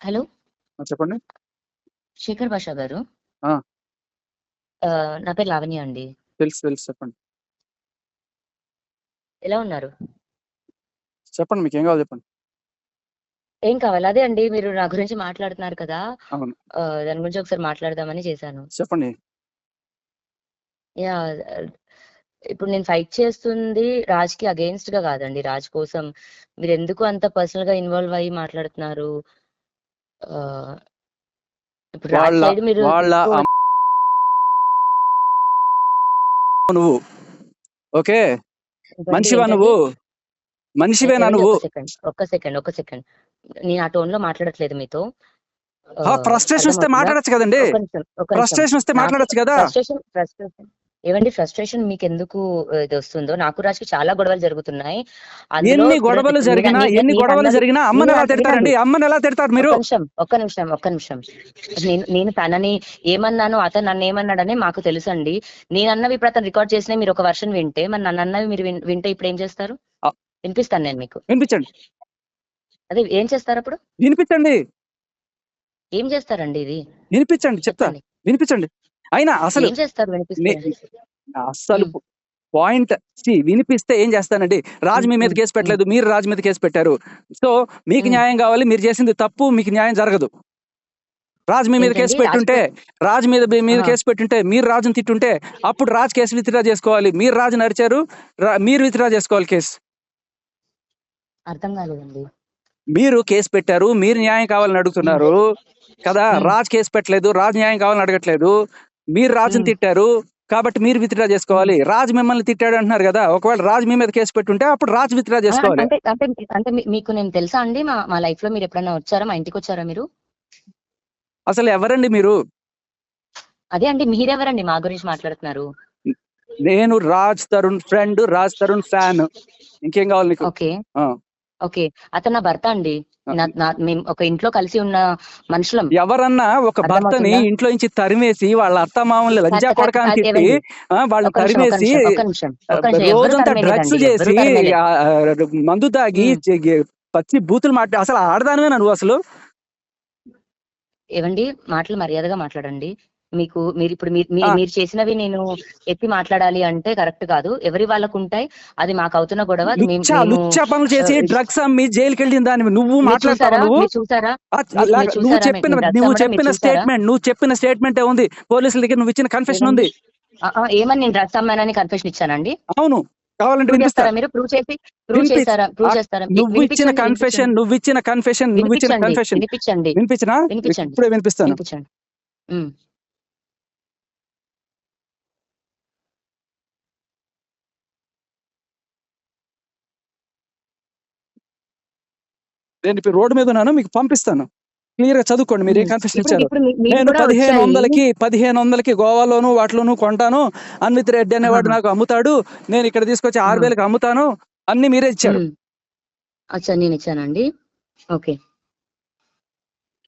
Hello. చెప్పండి. శేఖర్ భాషా గారు. ఆ! నా పేరు లావణ్య అండి. తెలుసు. తెలుసు. చెప్పండి. ఎలా ఉన్నారు? చెప్పండి. మీకేం కావాలో చెప్పండి. ఏం కావాలి? అదే అండి మీరు నా గురించి మాట్లాడుతున్నారు కదా! అవును. దాని గురించి ఒకసారి మాట్లాడదామని చేశాను. చెప్పండి. ఆహ్, ఇప్పుడు నేను ఫైట్ చేస్తుంది రాజ్‌కి అగెయిన్స్ట్‌గా కాదండి. రాజ్ కోసం. మీరెందుకు అంత పర్సనల్‌గా ఇన్వాల్వ్ అయ్యి మాట్లాడుతున్నారు? ఆహ్, ఇప్పుడు రాజ్ వాళ్ళ సైడ్ మీరు వాళ్ళ తీసుకో అమ్ నువ్వు. ఓకే. మనిషివా? నువ్వు? మనిషివేనా నువ్వు? ఒక్క సెకండ్. ఒక్క సెకండ్. ఒక్క సెకండ్. నేను ఆ టోన్‌లో మాట్లాడట్లేదు మీతో. ఆ! ఫ్రస్ట్రేషన్ వస్తే అర్థమవుతుందా? మాట్లాడొచ్చు కదండీ! ఒక్క నిమిషం. ఒక్క నిమిషం. ఫ్రస్ట్రేషన్ వస్తే నాకు మాట్లాడొచ్చు కదా! ఫ్రస్ట్రేషన్ ఫ్రస్ట్రేషన్ ఏవండి ఫ్రస్ట్రేషన్ మీకెందుకు ఇదొస్తుందో నాకు రాజ్‌కి చాలా గొడవలు జరుగుతున్నాయి. ఎన్ని గొడవలు మీర జరిగినా, నేను ఎన్ని గొడవలు జరిగినా అమ్మని ఎలా తిడతారండి? అమ్మని ఎలా తిడతారు ఒక్క మీరు? నిమిషం. ఒక్క నిమిషం. ఒక్క నిమిషం. నేను నేను తనని ఏమన్నానో అతను నన్నేమన్నాడని మాకు తెలుసండి. నేనన్నవి ఇప్పుడు అతను రికార్డ్ చేసినవి మీరు ఒక వెర్షన్ వింటే మరి నన్నన్నవి మీరు విన్ వింటే ఇప్పుడేం చేస్తారు? ఆ! వినిపిస్తాను నేను మీకు. వినిపించండి. అదే ఏం చేస్తారప్పుడు? వినిపించండి. ఏం చేస్తారండి ఇది? వినిపించండి చెప్తా. చెప్పండి. వినిపించండి. అయినా అసలు. ప్ పాయింట్ సీ వినిపిస్తే ఏం చేస్తానండి. రాజ్. మీ మీద. కేస్. పెట్టలేదు. మీరు రాజ్ మీద కేస్ పెట్టారు. సో, మీకు. న్యాయం కావాలి. మీరు చేసింది తప్పు. మీకు న్యాయం జరగదు. రాజ్ మీ మీద కేస్? పెట్టుంటే, రాజ్ మీద మీద! కేస్ పెట్టుంటే, మీరు రాజుని తిట్టుంటే, అప్పుడు రాజ్ కేస్ విత్‌డ్రా చేసుకోవాలి. మీరు రాజుని అరిచారు. ర మీరు విత్‌డ్రా చేసుకోవాలి కేస్. అర్థం కాలేదండి. మీరు కేస్ పెట్టారు. మీరు న్యాయం కావాలని. అడుగుతున్నారు. కదా! రాజ్ కేస్ పెట్టలేదు. రాజ్ న్యాయం కావాలని అడగట్లేదు. మీరు రాజుని. తిట్టారు. కాబట్టి మీరు విత్‌డ్రా. చేసుకోవాలి. రాజ్ మిమ్మల్ని తిట్టాడు అంటున్నారు గదా! ఒకవేళ రాజ్ మీ మీద కేస్ పెట్టుంటే అప్పుడు రాజ్ విత్‌డ్రా! చేసుకోవాలి. అంటే అంటే అంటే మీకు నేను తెలుసా అండి? మా మా లైఫ్‌లో మీరెప్పుడైనా వచ్చారా? మా ఇంటికొచ్చారా మీరు? అసలు ఎవరండి మీరు? అదే అండి. మీరెవరండి మా గురించి మాట్లాడుతున్నారు? నేను రాజ్ తరుణ్ ఫ్రెండ్. రాజ్ తరుణ్ ఫ్యాన్. ఇంకేం కావాలి నీకు? ఓకే. ఓకే. అతను నా భర్త అండి. మేము ఒక ఇంట్లో కలిసి ఉన్న మనుషులం. ఎవరన్నా ఒక భర్తని? ఇంట్లో నుంచి తరిమేసి వాళ్ళ అత్తమామల్ని కాదు లంజా కాదు కొడకా అని కాదు తిట్టి ఏవండి? ఆ! వాళ్ళని ఒక్క నిమిషం. ఒక్క తరిమేసి రోజంతా డ్రగ్స్ చేసి మందు తాగి పచ్చి బూతులు మాట్లా అసలు ఆడదానివేనా నువ్వు అసలు? ఏవండి మాటలు మర్యాదగా మాట్లాడండి. మీకు మీరు ఆ! మీరు చేసినవి నేను ఎత్తి మాట్లాడాలి అంటే కరెక్ట్ కాదు. ఎవరి మాకవుతున్న గొడవ. అది లుచ్చా మేము లుచ్చా పనులు చేసి డ్రగ్స్ అమ్మి జైలుకెళ్ళిన దానివి నువ్వు మీరు మాట్లాడతావా చూసారా? నువ్వు? నువ్వు? చెప్పిన నువ్వు చెప్పిన? స్టేట్‌మెంట్ నువ్వు చెప్పిన స్టేట్‌మెంటే ఉంది. పోలీసుల దగ్గర నువ్వు ఇచ్చిన కన్ఫెషన్? ఉంది. ఏమని నేను డ్రగ్స్ అమ్మానని కన్ఫెషన్ ఇచ్చానండి? అవును. కావాలంటే ప్రూవ్ వినిపిస్తా. చేస్తారా మీరు? ప్రూవ్ చేసి ప్రూవ్ చేసారా? ప్రూవ్ చేస్తారా? నువ్వు ఇచ్చిన. కన్ఫెషన్ వినిపించండి. నువ్విచ్చిన కన్ఫెషన్ నువ్విచ్చిన వినిపించండి. కన్ఫెషన్ వినిపించండి. వినిపించనా? మీకు వినిపించండి. ఇప్పుడే వినిపిస్తాను. వినిపించండి. నేను ఇప్పుడు రోడ్డు మీద ఉన్నాను. మీకు పంపిస్తాను. క్లియర్‌గా చదువుకోండి మీరు ఏ ఇప్పుడు ఇచ్చారో. నేను కూడా వచ్చాయి. 1500కి 1500కి గోవాలోను వాటిలోను కొంటాను. అన్విత్ రెడ్డి అనేవాడు! నాకు అమ్ముతాడు. నేను ఇక్కడ తీసుకొచ్చి ఆహా! 6000కి అమ్ముతాను. అన్నీ మీరే ఇచ్చారు. అచ్చా! నేనిచ్చానండి? ఓకే.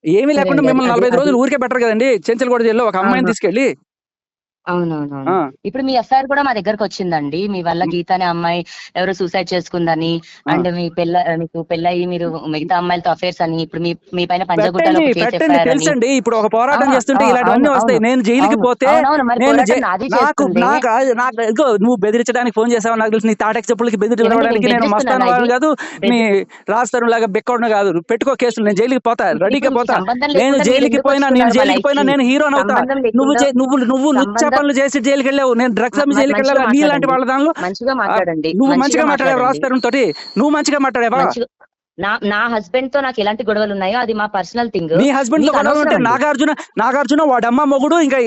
ఏమీ లేకుండా మిమ్మల్ని అది 45 అది రోజులు ఊరికే బెటర్ గదండీ! చెంచల్గూడ జైల్‌లో ఒక అమ్మాయిని ఆహా! అవునవునవును. ఇప్పుడు మీ ఎఫ్ఐఆర్ కూడా మా దగ్గరకొచ్చిందండి. మీ వల్ల. గీత అనే అమ్మాయి ఎవరో సూసైడ్ చేసుకుందని! అండ్ మీ పెళ్ళ మీకు పెళ్ళయ్యి మీరు మిగతా అమ్మాయిలతో అఫైర్స్ అని, ఇప్పుడు మీ మీ పైన. తెలుసండి. ఇప్పుడు ఒక! పోరాటం! చేస్తుంటే. ఇలాంటివన్నీ వస్తాయి. నేను జైలుకి. పోతే నాకు. నాకు నువ్వు బెదిరించడానికి ఫోన్ చేసావని నాకు తెలుసు. నీ తాటకి చెప్పులకి బెదిరించడానికి నేను మస్తాను కాదు. నీ బెదిరి రాజ్ తరుణ్‌లాగా బిక్కోడిని కాదు. పెట్టుకో కేసులు. నేను జైలుకి పోతా. రెడీగా పోతా. నేను జైలుకి పోయినా నేను మా జైలుకి పోయినా? నేను హీరోనవుతా. సంబంధం నువ్వు నువ్వు నువ్వు పనులు చేసి జైలుకెళ్ళావు. నేను డ్రగ్స్ అమ్మి మంచిగా జైలుకెళ్ళాలా? నీలాంటి. వాళ్ళ దానిలో మంచిగా మాట్లాడండి. నువ్వు మంచిగా మాట్లాడావా. తరుణ్ తోటి? నువ్వు మంచిగా మాట్లాడావా? నా నా హస్బెండ్‌తో నాకు ఎలాంటి గొడవలున్నాయో అది మా పర్సనల్ థింగ్. నీ హస్బెండ్‌తో మీకు గొడవలు ఉంటే. నాగార్జున నాగార్జున వాడమ్మ మొగుడు ఇంకా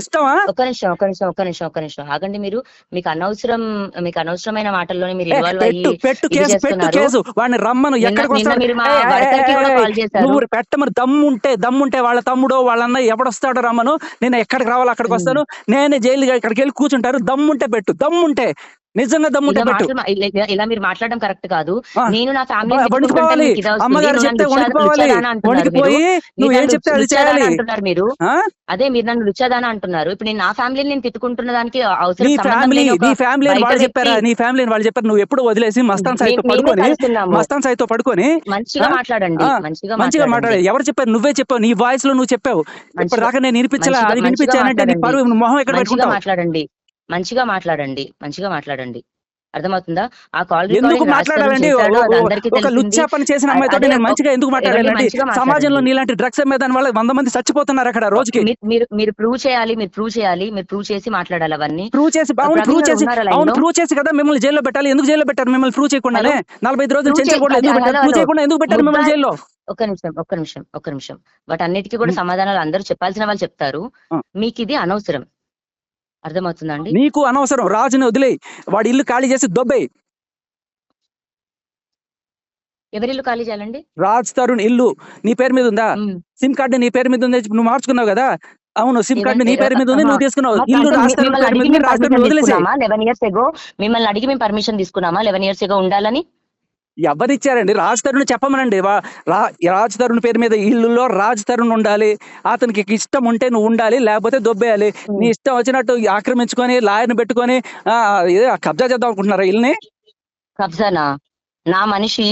ఇష్టమా? ఒక్క నిమిషం, ఒక్క నిమిషం, ఒక్క నిమిషం, ఒక్క నిమిషం. ఆగండి మీరు. మీకు అనవసరం మీకు అనవసరమైన మాటల్లోనే మీరు ఇన్వాల్వ్ పెట్టు అయ్యి పెట్టు ఇది కేసు పెట్టు. కేసు వాడిని రమ్మను ఎక్కడికి వస్తాడు మీరు మా కూడా కాల్ చేశారు. నువ్వు పెట్టమని దమ్ముంటే దమ్ముంటే వాళ్ళ తమ్ముడో వాళ్ళ అన్నయ్య ఎవడొస్తాడో రమ్మను నేను ఎక్కడికి రావాలో అక్కడికి. వస్తాను నేనే జైలు ఇక్కడికి వెళ్ళి కూర్చుంటారు దమ్ముంటే పెట్టు దమ్ముంటే నిజంగా దమ్ముంటే పెట్టు. ఇలా- మీరు మాట్లాడడం కరెక్ట్ కాదు. నేను నా ఫ్యామిలీ వ- వణికిపోవాలి అమ్మగారు చెప్తే వణికిపోవాలి వణికిపోయి నువ్వు ఏం చెప్తే అది చేయాలి. అంటున్నారు మీరు? అదే మీరు నన్ను లుచ్చాదానా అంటున్నారు. ఇప్పుడు నేను నా ఫ్యామిలీని నేను తిట్టుకుంటున్న దానికి అవసరం నీ ఫ్యామిలీ నీ ఫ్యామిలీ వాళ్ళు చెప్పారా? నీ ఫ్యామిలీ వాళ్ళు చెప్పారు? నువ్వు ఎప్పుడు వదిలేసి మస్తాన్ సాయితో పడుకొని. మస్తాన్ సాయితో పడుకొని మంచిగా? మాట్లాడండి. మంచిగా మంచిగా మాట్లాడే ఎవరు చెప్పారు? నువ్వే చెప్పావు. నీ వాయిస్లో నువ్వు చెప్పావు. మంచిగా- ఇప్పటిదాకా నేను వినిపించలే అది వినిపించానంటే నీ. పరువు మొహం ఎక్కడ పెట్టుకుంటావు? మాట్లాడండి. మంచిగా మాట్లాడండి మంచిగా మాట్లాడండి. అర్థమవుతుందా? ఆ కాల్ ఎందుకు మాట్లాడాలండి? ఒక లుచ్చా పని చేసిన అమ్మాయితో నేను మంచిగా ఎందుకు మాట్లాడాలండి. సమాజంలో నీలాంటి డ్రగ్స్ అమ్మే దాని వల్ల వంద మంది చచ్చిపోతున్నారు అక్కడ రోజుకి. మీరు మీరు ప్రూవ్ చేయాలి మీరు ప్రూవ్ చేయాలి మీరు ప్రూవ్ చేసి మాట్లాడాలి అవన్నీ. ప్రూవ్ చేసి అవును ప్రవీణ్ ప్రూవ్ చేసి అవును? ప్రూవ్ చేసి కదా మిమ్మల్ని జైల్లో పెట్టాలి. ఎందుకు జైల్లో పెట్టారు మిమ్మల్ని ప్రూవ్ చేయకుండానే? నలభై ఐదు రోజులు చేయ- ఎందుకు పెట్టారు? ప్రూవ్. చేయకుండా ఎందుకు పెట్టారు మిమ్మల్ని జైల్లో? ఒక్క నిమిషం ఒక్క నిమిషం ఒక్క నిమిషం. వాటి అన్నిటికీ కూడా సమాధానాలు అందరూ చెప్పాల్సిన వాళ్ళు చెప్తారు. మీకు ఇది అనవసరం. అర్థమవుతుందా అండి? నీకు అనవసరం. రాజుని వదిలేయి. వాడి ఇల్లు ఖాళీ చేసి దొబ్బేయి. ఎవరిల్లు ఖాళీ చేయాలండి? రాజ్ తరుణ్ ఇల్లు నీ పేరు మీద ఉందా. సిమ్ కార్డు నీ పేరు మీద ఉంది నువ్వు మార్చుకున్నావు కదా? అవును సిమ్ కార్డు నీ పేరు మీద ఉంది నువ్వు తీసుకున్నావు. ఇల్లు మిమ్మల్ని అడిగి మేము పర్మిషన్ తీసుకున్నామా? లెవెన్ ఇయర్స్ ఎగో ఉండాలని? ఎవరిచ్చారండి? రాజ్ తరుణ్ చెప్పమనండి రాజ్ తరుణ్ పేరు మీద ఇల్లులో రాజ్ తరుణ్ ఉండాలి. అతనికి ఇష్టం ఉంటే నువ్వు ఉండాలి లేకపోతే దొబ్బేయాలి. నీ ఇష్టం వచ్చినట్టు ఆక్రమించుకొని లాయర్ని పెట్టుకొని కబ్జా చేద్దాం అనుకుంటున్నారా ఇల్లుని కబ్జానా? నా మనిషి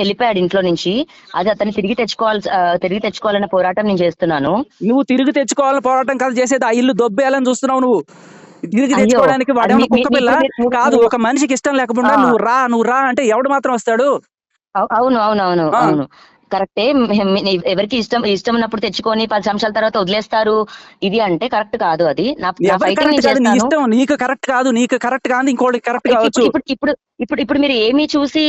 వెళ్ళిపోయాడు ఇంట్లో నుంచి. అది అతన్ని తిరిగి తెచ్చుకోవాలి తిరిగి తెచ్చుకోవాలన్న పోరాటం నేను చేస్తున్నాను. నువ్వు తిరిగి తెచ్చుకోవాలని పోరాటం కాదు చేసేది ఆ ఇల్లు దొబ్బేయాలని చూస్తున్నావు నువ్వు. అయ్యో, తెచ్చుకోవడానికి వాడేమన్నా మీ- మీ- కుక్క పిల్ల? కాదు ఒక మనిషికి ఇష్టం లేకుండా ఆ. నువ్వు రా నువ్వు రా అంటే ఎవడు మాత్రం వస్తాడు? అవు- అవును అవును అవును. అవును. కరెక్టే. ఎవరికి ఇష్టం ఇష్టం ఉన్నప్పుడు తెచ్చుకొని పది సంవత్సరాల తర్వాత వదిలేస్తారు. ఇది అంటే కరెక్ట్ కాదు అది. ఇష్టం. నీకు కరెక్ట్ కాదు నీకు కరెక్ట్ కాదు ఇంకోటి కరెక్ట్ ఇప్పుడు కావచ్చు. ఇప్పుడు ఇప్పుడు ఇప్పుడు ఇప్పుడు మీరు ఏమి చూసి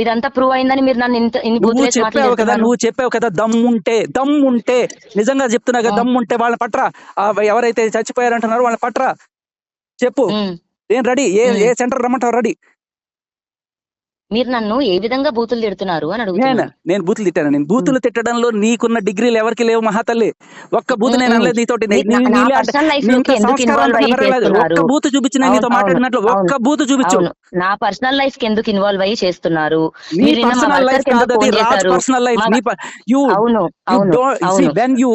ఇదంతా ప్రూవ్ అయిందని మీరు నన్ను ఇంత నువ్వు చెప్పావు కదా నువ్వు చెప్పావు కదా దమ్ముంటే దమ్ముంటే నిజంగా చెప్తున్నా కదా ఆ. దమ్ముంటే వాళ్ళని పట్రా. ఎవరైతే చచ్చిపోయారంటున్నారో వాళ్ళని పట్రా. చెప్పు. నేను రెడీ ఏ. ఏ సెంటర్ రమ్మంటావు రెడీ మీరు నన్ను ఏ విధంగా బూతులు తిడుతున్నారు అని నేను అడుగుతున్నాను. నేను? బూతులు తిట్టాను? నేను బూతులు తిట్టడంలో నీకున్న డిగ్రీలు ఎవరికి లేవు మహాతల్లి. ఒక్క బూతు నేను అనలేదు నీతోటి. ఒక్క బూతు చూపించిన నీతో మాట్లాడినట్లు ఒక్క బూతు చూపించు. నా పర్సనల్ లైఫ్కి ఎందుకు ఇన్వాల్వ్ అయ్యి చేస్తున్నారు? Personal life you when you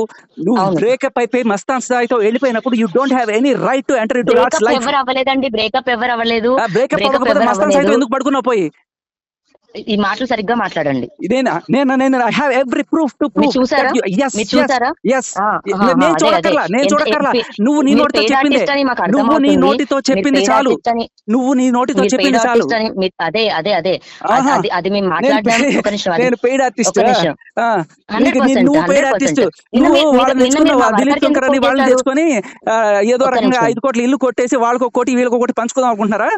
నువ్వు. బ్రేకప్ అయిపోయి మస్తాన్ స్థాయితో వెళ్ళిపోయినప్పుడు you don't have any right to enter into Raj life ఎవరు అవ్వలేదండి. బ్రేకప్ ఎవరు అవ్వలేదు. బ్రేకప్. ఎందుకు పడుకున్నావు పోయి? ఈ మాటలు సరిగ్గా మాట్లాడండి. ఇదేనా? నేను? నేను? I have every proof to proof చూసారా? మీరు చూసారా? ఎస్ నేను అదే. నేను ఎంత- నువ్వు నీ నోటితో చెప్పింది. నువ్వు నీ. నోటితో చెప్పింది చాలు. నువ్వు నీ నోటితో చెప్పింది చాలు. అదే అదే అదే. అది- మేము నేను మాట్లాడడానికి ఒక నిమిషం నేను పెయిడ్ ఆర్టిస్ట్ ఒక నిమిషం. 100%, నువ్వు పెయిడ్ 100%. ఆర్టిస్ట్ నువ్వు వాళ్ళని తెచ్చుకున్నావు? దిలీప్ శంకర్ అని వాళ్ళని తెచ్చుకొని ఏదో రకంగా. ఐదు కోట్ల ఇల్లు కొట్టేసి వాళ్ళకి ఒక కోటి వీళ్ళకి ఒక కోటి పంచుకుందాం అనుకుంటున్నారా?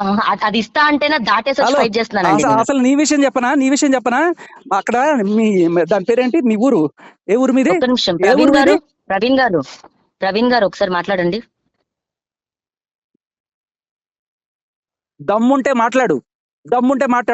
అది- ఇస్తా అంటేనే దాటేసి ఫైట్ చేస్తున్నానండి అసలు నీ విషయం చెప్పనా? నీ విషయం చెప్పనా? అక్కడ మీ దాని పేరేంటి? మీ ఊరు? ఏ ఊరు మీది? నిమిషం. ప్రవీణ్ గారు మీది? ప్రవీణ్ గారు. ప్రవీణ్ గారు ఒకసారి మాట్లాడండి. దమ్ముంటే మాట్లాడు. దమ్ముంటే మాట్లాడు